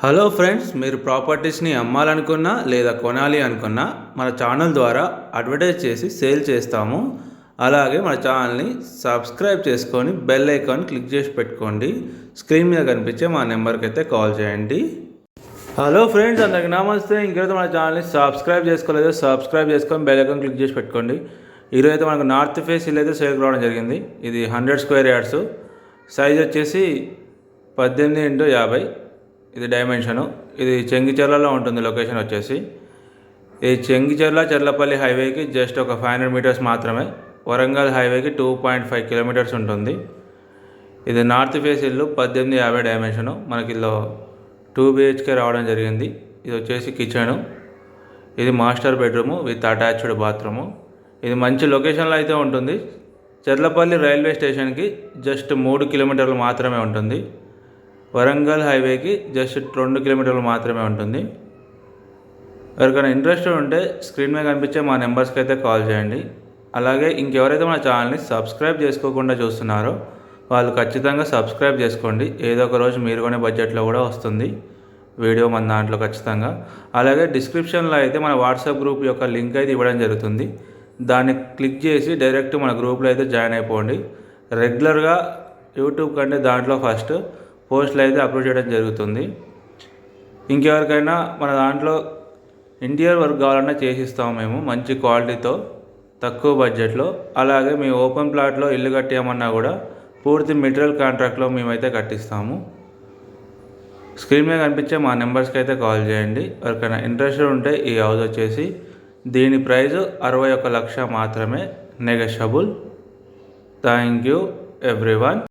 Hello friends మీరు ప్రాపర్టీస్ని అమ్మాలనుకున్నా లేదా కొనాలి అనుకున్నా మన ఛానల్ ద్వారా అడ్వర్టైజ్ చేసి సేల్ చేస్తాము. అలాగే మన ఛానల్ని సబ్స్క్రైబ్ చేసుకొని బెల్ ఐకాన్ క్లిక్ చేసి పెట్టుకోండి. స్క్రీన్ మీద కనిపించే మా నెంబర్కి అయితే కాల్ చేయండి. హలో ఫ్రెండ్స్ అందరికి నమస్తే. ఇంకైతే మన ఛానల్ని సబ్స్క్రైబ్ చేసుకోలేదు సబ్స్క్రైబ్ చేసుకొని బెల్ ఐకాన్ క్లిక్ చేసి పెట్టుకోండి. ఈరోజు అయితే మనకు నార్త్ ఫేస్ ఇల్లు అయితే సేల్ రావడం జరిగింది. ఇది హండ్రెడ్ స్క్వేర్ యార్డ్స్. సైజ్ వచ్చేసి పద్దెనిమిది ఇంటూ యాభై. ఇది డైమెన్షను. ఇది చెంగిచెర్లలో ఉంటుంది లొకేషన్ వచ్చేసి. ఈ చెంగిచెర్ల చెర్లపల్లి హైవేకి జస్ట్ ఒక ఫైవ్ హండ్రెడ్ మీటర్స్ మాత్రమే. వరంగల్ హైవేకి టూ పాయింట్ ఫైవ్ కిలోమీటర్స్ ఉంటుంది. ఇది నార్త్ ఫేస్ ఇల్లు పద్దెనిమిది యాభై డైమెన్షను. మనకి ఇల్లు టూ బిహెచ్కే రావడం జరిగింది. ఇది వచ్చేసి కిచెను. ఇది master bedroom with attached bathroom. ఇది మంచి లొకేషన్లో అయితే ఉంటుంది. చెర్లపల్లి రైల్వే స్టేషన్కి జస్ట్ మూడు కిలోమీటర్లు మాత్రమే ఉంటుంది. వరంగల్ హైవేకి జస్ట్ రెండు కిలోమీటర్లు మాత్రమే ఉంటుంది. ఎవరికైనా ఇంట్రెస్ట్ ఉంటే స్క్రీన్ మీద కనిపించే మా నెంబర్స్కి అయితే కాల్ చేయండి. అలాగే ఇంకెవరైతే మన ఛానల్ని సబ్స్క్రైబ్ చేసుకోకుండా చూస్తున్నారో వాళ్ళు ఖచ్చితంగా సబ్స్క్రైబ్ చేసుకోండి. ఏదో ఒక రోజు మీరు కొనే బడ్జెట్లో కూడా వస్తుంది. వీడియో మన దాంట్లో ఖచ్చితంగా. అలాగే డిస్క్రిప్షన్లో అయితే మన వాట్సాప్ గ్రూప్ యొక్క లింక్ అయితే ఇవ్వడం జరుగుతుంది. దాన్ని క్లిక్ చేసి డైరెక్ట్ మన గ్రూప్లో అయితే జాయిన్ అయిపోండి. రెగ్యులర్గా యూట్యూబ్ కంటే దాంట్లో ఫస్ట్ పోస్టులు అయితే అప్లోడ్ చేయడం జరుగుతుంది. ఇంకెవరికైనా మన దాంట్లో ఇంటీరియర్ వర్క్ కావాలన్నా చేసిస్తాము మేము మంచి క్వాలిటీతో తక్కువ బడ్జెట్లో. అలాగే మీ ఓపెన్ ప్లాట్లో ఇల్లు కట్టేయమన్నా కూడా పూర్తి మెటీరియల్ కాంట్రాక్ట్లో మేమైతే కట్టిస్తాము. స్క్రీన్ మీద కనిపించే మా నెంబర్స్కి అయితే కాల్ చేయండి. ఎవరికైనా ఇంట్రెస్ట్ ఉంటే ఈ హౌస్ వచ్చేసి దీని ప్రైస్ అరవై ఒక లక్ష మాత్రమే నెగషబుల్ థ్యాంక్ యూ ఎవ్రీవన్.